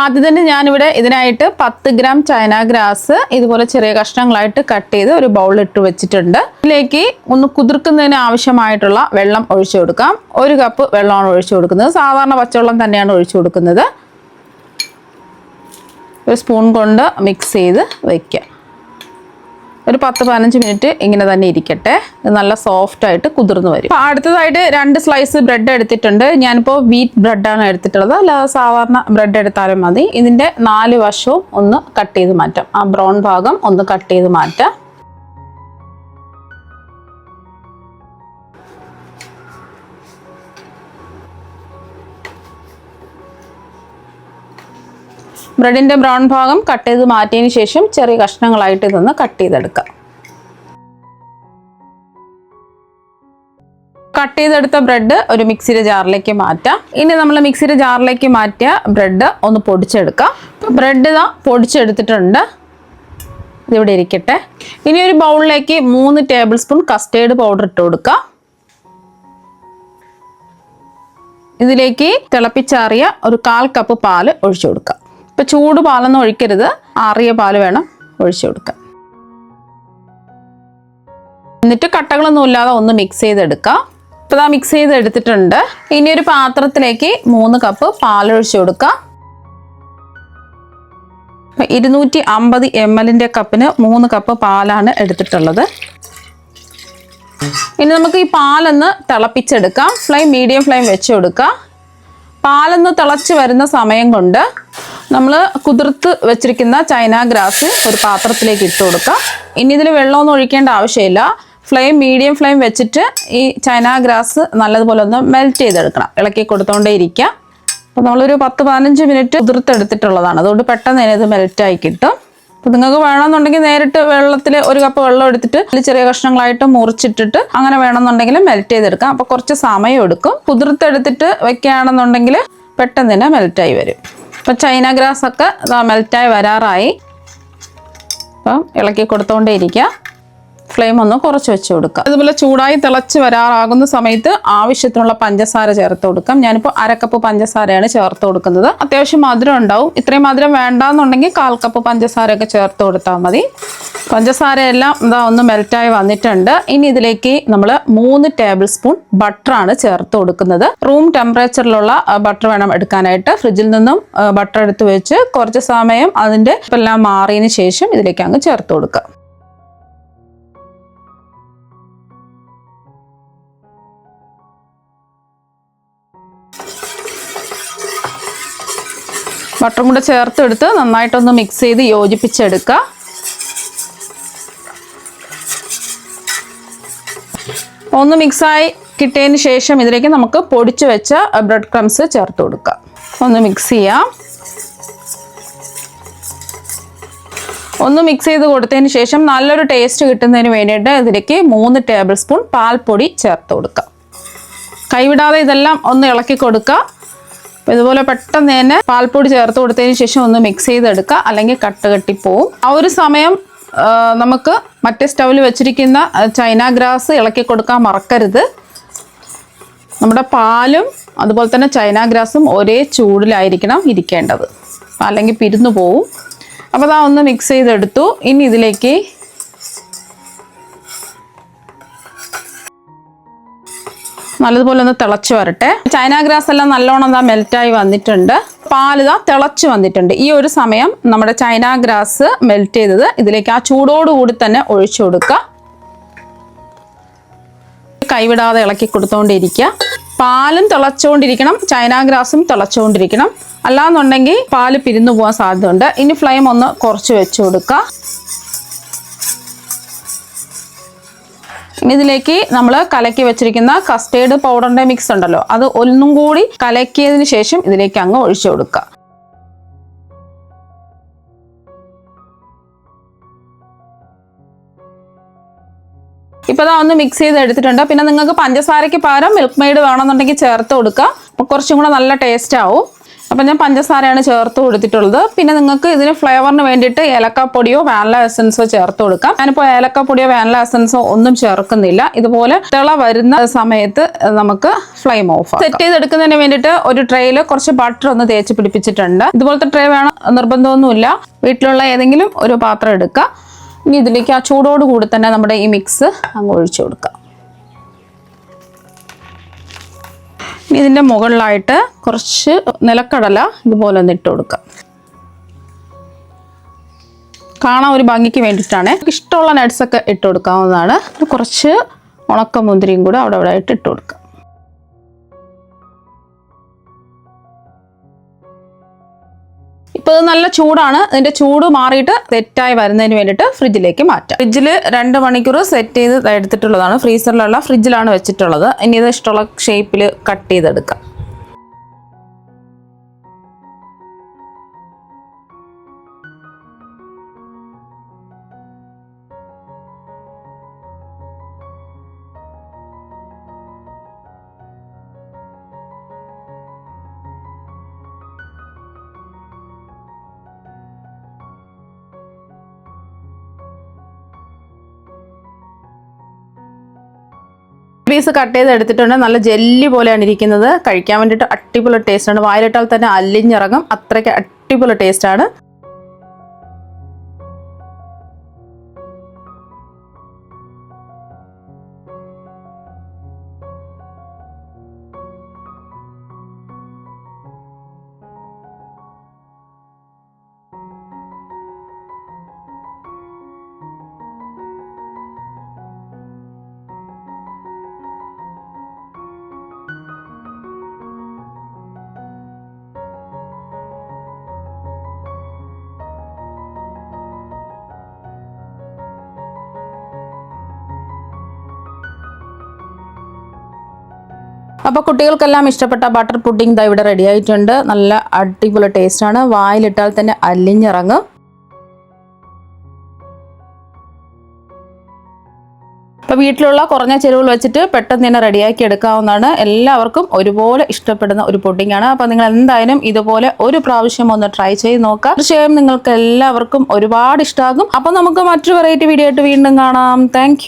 ആദ്യം തന്നെ ഞാനിവിടെ ഇതിനായിട്ട് പത്ത് ഗ്രാം ചൈന ഗ്രാസ് ഇതുപോലെ ചെറിയ കഷ്ണങ്ങളായിട്ട് കട്ട് ചെയ്ത് ഒരു ബൗളിൽ ഇട്ട് വെച്ചിട്ടുണ്ട്. ഇതിലേക്ക് ഒന്ന് കുതിർക്കുന്നതിന് ആവശ്യമായിട്ടുള്ള വെള്ളം ഒഴിച്ചു കൊടുക്കാം. ഒരു കപ്പ് വെള്ളമാണ് ഒഴിച്ചു കൊടുക്കുന്നത്. സാധാരണ പച്ചവെള്ളം തന്നെയാണ് ഒഴിച്ചു കൊടുക്കുന്നത്. ഒരു സ്പൂൺ കൊണ്ട് മിക്സ് ചെയ്ത് വയ്ക്കാം ഒരു പത്ത് പതിനഞ്ച് മിനിറ്റ് ഇങ്ങനെ തന്നെ ഇരിക്കട്ടെ. നല്ല സോഫ്റ്റ് ആയിട്ട് കുതിർന്ന് വരും. അപ്പോൾ അടുത്തതായിട്ട് രണ്ട് സ്ലൈസ് ബ്രെഡ് എടുത്തിട്ടുണ്ട്. ഞാനിപ്പോൾ വീറ്റ് ബ്രെഡാണ് എടുത്തിട്ടുള്ളത്. അല്ലാതെ സാധാരണ ബ്രെഡ് എടുത്താലും മതി. ഇതിന്റെ നാല് വശവും ഒന്ന് കട്ട് ചെയ്ത് മാറ്റാം. ആ ബ്രൗൺ ഭാഗം ഒന്ന് കട്ട് ചെയ്ത് മാറ്റാം. ബ്രെഡിന്റെ ബ്രൗൺ ഭാഗം കട്ട് ചെയ്ത് മാറ്റിയതിന് ശേഷം ചെറിയ കഷ്ണങ്ങളായിട്ട് ഇതൊന്ന് കട്ട് ചെയ്തെടുക്കാം. കട്ട് ചെയ്തെടുത്ത ബ്രെഡ് ഒരു മിക്സിയുടെ ജാറിലേക്ക് മാറ്റാം. ഇനി നമ്മൾ മിക്സിയുടെ ജാറിലേക്ക് മാറ്റിയ ബ്രെഡ് ഒന്ന് പൊടിച്ചെടുക്കാം. ബ്രെഡ് ഇതാ പൊടിച്ചെടുത്തിട്ടുണ്ട്. ഇതിവിടെ ഇരിക്കട്ടെ. ഇനി ഒരു ബൗളിലേക്ക് മൂന്ന് ടേബിൾ സ്പൂൺ കസ്റ്റേർഡ് പൗഡർ ഇട്ട് കൊടുക്കാം. ഇതിലേക്ക് തിളപ്പിച്ചാറിയ ഒരു കാൽ കപ്പ് പാൽ ഒഴിച്ചു കൊടുക്കാം. ഇപ്പൊ ചൂട് പാലൊന്നും ഒഴിക്കരുത്. ആറിയ പാൽ വേണം ഒഴിച്ചു കൊടുക്കാൻ. എന്നിട്ട് കട്ടകളൊന്നും ഇല്ലാതെ ഒന്ന് മിക്സ് ചെയ്തെടുക്കാം. ഇപ്പൊ ഇതാ മിക്സ് ചെയ്ത് എടുത്തിട്ടുണ്ട് ഇനി ഒരു പാത്രത്തിലേക്ക് മൂന്ന് കപ്പ് പാൽ ഒഴിച്ചു കൊടുക്കാം. ഇരുന്നൂറ്റി അമ്പത് എം എല്ലിന്റെ കപ്പിന് മൂന്ന് കപ്പ് പാലാണ് എടുത്തിട്ടുള്ളത്. ഇനി നമുക്ക് ഈ പാലൊന്ന് തിളപ്പിച്ചെടുക്കാം. ഫ്ലെയിം മീഡിയം ഫ്ലെയിം വെച്ച് കൊടുക്കാം. പാലൊന്ന് തിളച്ച് വരുന്ന സമയം കൊണ്ട് നമ്മൾ കുതിർത്ത് വെച്ചിരിക്കുന്ന ചൈന ഗ്രാസ് ഒരു പാത്രത്തിലേക്ക് ഇട്ട് കൊടുക്കാം ഇനി ഇതിൽ വെള്ളമൊന്നും ഒഴിക്കേണ്ട ആവശ്യമില്ല. ഫ്ലെയിം മീഡിയം ഫ്ലെയിം വെച്ചിട്ട് ഈ ചൈന ഗ്രാസ് നല്ലതുപോലെ ഒന്ന് മെൽറ്റ് ചെയ്തെടുക്കണം. ഇളക്കി കൊടുത്തോണ്ടേ ഇരിക്കുക. അപ്പോൾ നമ്മളൊരു പത്ത് പതിനഞ്ച് മിനിറ്റ് കുതിർത്ത് കുതിർത്തെടുത്തിട്ടുള്ളതാണ്. അതുകൊണ്ട് പെട്ടെന്ന് തന്നെ ഇത് മെൽറ്റായി കിട്ടും. അപ്പോൾ നിങ്ങൾക്ക് വേണമെന്നുണ്ടെങ്കിൽ നേരിട്ട് വെള്ളത്തിൽ ഒരു കപ്പ് വെള്ളം എടുത്തിട്ട് ചെറിയ കഷ്ണങ്ങളായിട്ട് മുറിച്ചിട്ടിട്ട് അങ്ങനെ വേണമെന്നുണ്ടെങ്കിൽ മെൽറ്റ് ചെയ്തെടുക്കാം. അപ്പോൾ കുറച്ച് സമയം എടുക്കും. കുതിർത്തെടുത്തിട്ട് വെക്കുകയാണെന്നുണ്ടെങ്കിൽ പെട്ടെന്ന് തന്നെ മെൽറ്റായി വരും. അപ്പോൾ ചൈന ഗ്രാസ് ഒക്കെ മെൽറ്റായി വരാറായി. അപ്പം ഇളക്കി കൊടുത്തോണ്ടേ ഇരിക്കുക ഫ്ലെയിം ഒന്ന് കുറച്ച് വെച്ച് കൊടുക്കുക അതുപോലെ ചൂടായി തിളച്ച് വരാറാകുന്ന സമയത്ത് ആവശ്യത്തിനുള്ള പഞ്ചസാര ചേർത്ത് കൊടുക്കാം. ഞാനിപ്പോൾ അരക്കപ്പ് പഞ്ചസാരയാണ് ചേർത്ത് കൊടുക്കുന്നത്. അത്യാവശ്യം മധുരം ഉണ്ടാവും. ഇത്രയും മധുരം വേണ്ടാന്നുണ്ടെങ്കിൽ കാൽ കപ്പ് പഞ്ചസാരയൊക്കെ ചേർത്ത് കൊടുത്താൽ മതി. പഞ്ചസാര എല്ലാം ഇതാ ഒന്ന് മെൽറ്റായി വന്നിട്ടുണ്ട്. ഇനി ഇതിലേക്ക് നമ്മൾ മൂന്ന് ടേബിൾ സ്പൂൺ ബട്ടറാണ് ചേർത്ത് കൊടുക്കുന്നത്. റൂം ടെമ്പറേച്ചറിലുള്ള ബട്ടർ വേണം എടുക്കാനായിട്ട്. ഫ്രിഡ്ജിൽ നിന്നും ബട്ടർ എടുത്ത് വെച്ച് കുറച്ച് സമയം അതിന്റെ എല്ലാം മാറിയതിന് ശേഷം ഇതിലേക്ക് അങ്ങ് ചേർത്ത് കൊടുക്കുക ബട്ടറും കൂടെ ചേർത്തെടുത്ത് നന്നായിട്ടൊന്ന് മിക്സ് ചെയ്ത് യോജിപ്പിച്ചെടുക്കുക ഒന്ന് മിക്സായി കിട്ടിയതിന് ശേഷം ഇതിലേക്ക് നമുക്ക് പൊടിച്ചു വെച്ച ബ്രെഡ് ക്രംസ് ചേർത്ത് കൊടുക്കുക ഒന്ന് മിക്സ് ചെയ്യാം. ഒന്ന് മിക്സ് ചെയ്ത് കൊടുത്തതിന് ശേഷം നല്ലൊരു ടേസ്റ്റ് കിട്ടുന്നതിന് വേണ്ടിയിട്ട് ഇതിലേക്ക് മൂന്ന് ടേബിൾ സ്പൂൺ പാൽപ്പൊടി ചേർത്ത് കൊടുക്കുക കൈവിടാതെ ഇതെല്ലാം ഒന്ന് ഇളക്കി കൊടുക്കുക ഇതുപോലെ പെട്ടെന്ന് തന്നെ പാൽപ്പൊടി ചേർത്ത് കൊടുത്തതിന് ശേഷം ഒന്ന് മിക്സ് ചെയ്തെടുക്കുക. അല്ലെങ്കിൽ കട്ട് കെട്ടിപ്പോവും ആ ഒരു സമയം നമുക്ക് മറ്റേ സ്റ്റൗവിൽ വെച്ചിരിക്കുന്ന ചൈന ഗ്രാസ് ഇളക്കി കൊടുക്കാൻ മറക്കരുത്. നമ്മുടെ പാലും അതുപോലെ തന്നെ ചൈന ഗ്രാസും ഒരേ ചൂടിലായിരിക്കണം ഇരിക്കേണ്ടത്. അല്ലെങ്കിൽ പിരിന്നു പോവും. അപ്പോൾ അതാ ഒന്ന് മിക്സ് ചെയ്തെടുത്തു. ഇനി ഇതിലേക്ക് നല്ലതുപോലെ ഒന്ന് തിളച്ച് വരട്ടെ. ചൈന ഗ്രാസ് എല്ലാം നല്ലോണം ഇതാ മെൽറ്റായി വന്നിട്ടുണ്ട്. പാൽ ഇതാ തിളച്ച് വന്നിട്ടുണ്ട്. ഈ ഒരു സമയം നമ്മുടെ ചൈന ഗ്രാസ് മെൽറ്റ് ചെയ്തത് ഇതിലേക്ക് ആ ചൂടോടുകൂടി തന്നെ ഒഴിച്ചു കൊടുക്കുക. കൈവിടാതെ ഇളക്കി കൊടുത്തോണ്ടിരിക്കുക. പാലും തിളച്ചുകൊണ്ടിരിക്കണം ചൈന ഗ്രാസും തിളച്ചുകൊണ്ടിരിക്കണം അല്ലാന്നുണ്ടെങ്കിൽ പാൽ പിരിന്നു പോകാൻ സാധ്യതയുണ്ട്. ഇനി ഫ്ലെയിം ഒന്ന് കുറച്ച് വെച്ചു കൊടുക്കുക. ഇനി ഇതിലേക്ക് നമ്മൾ കലക്കി വെച്ചിരിക്കുന്ന കസ്റ്റേർഡ് പൗഡറിന്റെ മിക്സ് ഉണ്ടല്ലോ. അത് ഒന്നും കൂടി കലക്കിയതിന് ശേഷം ഇതിലേക്ക് അങ്ങ് ഒഴിച്ചു കൊടുക്കുക. ഇപ്പൊ അതാ ഒന്ന് മിക്സ് ചെയ്ത് എടുത്തിട്ടുണ്ട്. പിന്നെ നിങ്ങൾക്ക് പഞ്ചസാരയ്ക്ക് പകരം മിൽക്ക് മെയ്ഡ് വേണമെന്നുണ്ടെങ്കിൽ ചേർത്ത് കൊടുക്കുക. കുറച്ചും കൂടെ നല്ല ടേസ്റ്റ് ആവും. അപ്പം ഞാൻ പഞ്ചസാരയാണ് ചേർത്ത് കൊടുത്തിട്ടുള്ളത്. പിന്നെ നിങ്ങൾക്ക് ഇതിന് ഫ്ലേവറിന് വേണ്ടിയിട്ട് ഏലക്കാപ്പൊടിയോ വാനില എസൻസോ ചേർത്ത് കൊടുക്കാം. ഞാനിപ്പോൾ ഏലക്കാപ്പൊടിയോ വാനില എസൻസോ ഒന്നും ചേർക്കുന്നില്ല. ഇതുപോലെ തിള വരുന്ന സമയത്ത് നമുക്ക് ഫ്ലെയിം ഓഫ് സെറ്റ് ചെയ്തെടുക്കുന്നതിന് വേണ്ടിയിട്ട് ഒരു ട്രേയിൽ കുറച്ച് ബട്ടർ ഒന്ന് തേച്ച് പിടിപ്പിച്ചിട്ടുണ്ട്. ഇതുപോലത്തെ ട്രേ വേണം നിർബന്ധമൊന്നുമില്ല. വീട്ടിലുള്ള ഏതെങ്കിലും ഒരു പാത്രം എടുക്കുക ഇനി ഇതിലേക്ക് ആ ചൂടോടുകൂടി തന്നെ നമ്മുടെ ഈ മിക്സ് അങ്ങ് ഒഴിച്ചു കൊടുക്കുക ഇതിന്റെ മുകളിലായിട്ട് കുറച്ച് നിലക്കടല ഇതുപോലെ ഒന്ന് ഇട്ട് കൊടുക്കുക കാണാൻ ഒരു ഭംഗിക്ക് വേണ്ടിയിട്ടാണ്. ഇഷ്ടമുള്ള നട്ട്സൊക്കെ ഇട്ട് കൊടുക്കാവുന്നതാണ്. കുറച്ച് ഉണക്കമുന്തിരിയും കൂടെ അവിടെ അവിടെ ആയിട്ട് ഇട്ട് കൊടുക്കുക ഇപ്പോൾ നല്ല ചൂടാണ്. അതിന്റെ ചൂട് മാറിയിട്ട് സെറ്റായി വരുന്നതിന് വേണ്ടിയിട്ട് ഫ്രിഡ്ജിലേക്ക് മാറ്റാം. ഫ്രിഡ്ജിൽ രണ്ട് മണിക്കൂർ സെറ്റ് ചെയ്ത് എടുത്തിട്ടുള്ളതാണ്. ഫ്രീസറിലുള്ള ഫ്രിഡ്ജിലാണ് വെച്ചിട്ടുള്ളത്. ഇനി ഇത് ഇഷ്ടമുള്ള ഷേപ്പിൽ കട്ട് ചെയ്തെടുക്കാം. പീസ് കട്ട് ചെയ്ത് എടുത്തിട്ടുണ്ട്. നല്ല ജെല്ലി പോലെയാണ് ഇരിക്കുന്നത്. കഴിക്കാൻ വേണ്ടിയിട്ട് അടിപൊളി ടേസ്റ്റ് ആണ്. വായിലിട്ടാൽ തന്നെ അല്ലിഞ്ഞിറങ്ങും അത്രയ്ക്ക് അടിപൊളി ടേസ്റ്റ് അപ്പോൾ കുട്ടികൾക്കെല്ലാം ഇഷ്ടപ്പെട്ട ബട്ടർ പുഡിംഗ് ദാ ഇവിടെ റെഡി ആയിട്ടുണ്ട്. നല്ല അടിപൊളി ടേസ്റ്റാണ് വായിലിട്ടാൽ തന്നെ അല്ലിഞ്ഞിറങ്ങും അപ്പോൾ വീട്ടിലുള്ള കുറഞ്ഞ ചെരുവുകൾ വെച്ചിട്ട് പെട്ടെന്ന് തന്നെ റെഡിയാക്കി എടുക്കാവുന്നതാണ്. എല്ലാവർക്കും ഒരുപോലെ ഇഷ്ടപ്പെടുന്ന ഒരു പുഡിംഗ് ആണ്. അപ്പോൾ നിങ്ങൾ എന്തായാലും ഇതുപോലെ ഒരു പ്രാവശ്യം ഒന്ന് ട്രൈ ചെയ്ത് നോക്കുക. തീർച്ചയായും നിങ്ങൾക്ക് എല്ലാവർക്കും ഒരുപാട് ഇഷ്ടമാകും അപ്പോൾ നമുക്ക് മറ്റൊരു വെറൈറ്റി വീഡിയോ ആയിട്ട് വീണ്ടും കാണാം. താങ്ക്